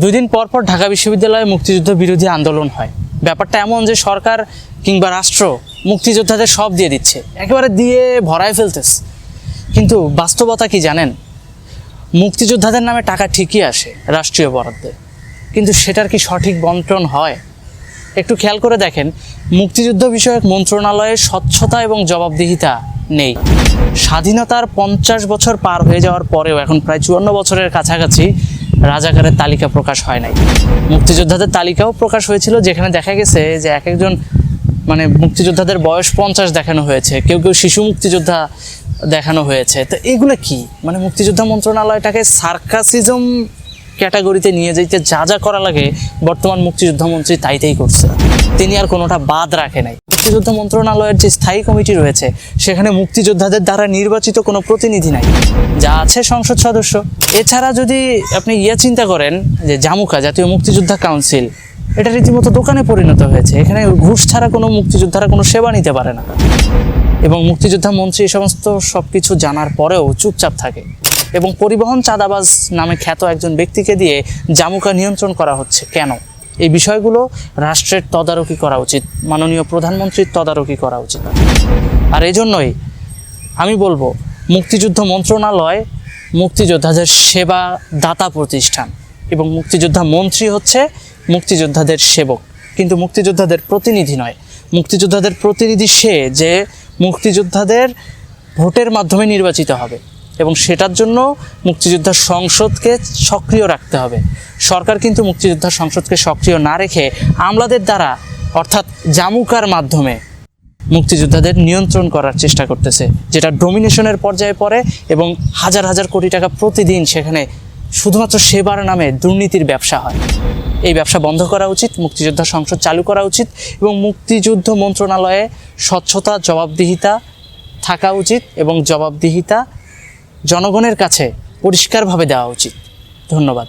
দুই দিন পর পর ঢাকা বিশ্ববিদ্যালয়ে মুক্তিযুদ্ধ বিরোধী আন্দোলন হয়। ব্যাপারটা এমন যে সরকার কিংবা রাষ্ট্র মুক্তিযোদ্ধাদের সব দিয়ে দিচ্ছে। একেবারে দিয়ে ভরায় ফেলতেছে। কিন্তু বাস্তবতা কি জানেন? মুক্তিযোদ্ধাদের নামে টাকা ঠিকই আসে রাষ্ট্রীয় বরাদ্দে। কিন্তু সেটার কি সঠিক বন্টন হয়? একটু খেয়াল করে দেখেন, মুক্তিযুদ্ধ বিষয়ক মন্ত্রণালয়ের স্বচ্ছতা এবং জবাবদিহিতা নেই। স্বাধীনতার পঞ্চাশ বছর পার হয়ে যাওয়ার পরেও এখন প্রায় চুয়ান্ন বছরের কাছাকাছি রাজাকারের তালিকা প্রকাশ হয় নাই। মুক্তিযোদ্ধাদের তালিকাও প্রকাশ হয়েছিল, যেখানে দেখা গেছে যে এক একজন মানে মুক্তিযোদ্ধাদের বয়স পঞ্চাশ দেখানো হয়েছে, কেউ কেউ শিশু মুক্তিযোদ্ধা দেখানো হয়েছে। তো এগুলো কি? মানে মুক্তিযোদ্ধা মন্ত্রণালয়টাকে সার্কাসিজম ক্যাটাগরিতে নিয়ে যেতে যা যা করা লাগে, বর্তমান মুক্তিযোদ্ধা মন্ত্রী তাই তাই করছে। তিনি আর কোনোটা বাদ রাখে নাই। মুক্তিযোদ্ধা মন্ত্রণালয়ের যে স্থায়ী কমিটি রয়েছে, সেখানে মুক্তিযোদ্ধাদের দ্বারা নির্বাচিত কোনো প্রতিনিধি নাই। যা আছে সংসদ সদস্য। এছাড়া যদি আপনি ইয়ে চিন্তা করেন যে জামুকা, জাতীয় মুক্তিযোদ্ধা কাউন্সিল, এটা রীতিমতো দোকানে পরিণত হয়েছে। এখানে ঘুষ ছাড়া কোনো মুক্তিযোদ্ধারা কোনো সেবা নিতে পারে না। এবং মুক্তিযোদ্ধা মন্ত্রী এই সমস্ত সব কিছু জানার পরেও চুপচাপ থাকে। এবং পরিবহন চাঁদাবাজ নামে খ্যাত একজন ব্যক্তিকে দিয়ে জামুকা নিয়ন্ত্রণ করা হচ্ছে। কেন? এই বিষয়গুলো রাষ্ট্রের তদারকি করা উচিত, মাননীয় প্রধানমন্ত্রীর তদারকি করা উচিত। আর এই জন্যই আমি বলব, মুক্তিযুদ্ধ মন্ত্রণালয়, মুক্তিযোদ্ধাদের সেবা দাতা প্রতিষ্ঠান এবং মুক্তিযোদ্ধা মন্ত্রী হচ্ছে মুক্তিযোদ্ধাদের সেবক। কিন্তু মুক্তিযোদ্ধাদের প্রতিনিধি নয়। মুক্তিযোদ্ধাদের প্রতিনিধি সে যে মুক্তিযোদ্ধাদের ভোটের মাধ্যমে নির্বাচিত হবে। এবং সেটার জন্য মুক্তিযোদ্ধা সংসদকে সক্রিয় রাখতে হবে। সরকার কিন্তু মুক্তিযোদ্ধা সংসদকে সক্রিয় না রেখে আমলাদের দ্বারা, অর্থাৎ জামুকার মাধ্যমে মুক্তিযোদ্ধাদের নিয়ন্ত্রণ করার চেষ্টা করতেছে, যেটা ডোমিনেশনের পর্যায়ে পড়ে এবং হাজার হাজার কোটি টাকা প্রতিদিন সেখানে শুধুমাত্র সেবার নামে দুর্নীতির ব্যবসা হয়। এই ব্যবসা বন্ধ করা উচিত, মুক্তিযোদ্ধা সংসদ চালু করা উচিত এবং মুক্তিযুদ্ধ মন্ত্রণালয়ে স্বচ্ছতা, জবাবদিহিতা থাকা উচিত এবং জবাবদিহিতা জনগণের কাছে পরিষ্কারভাবে দেওয়া উচিত। ধন্যবাদ।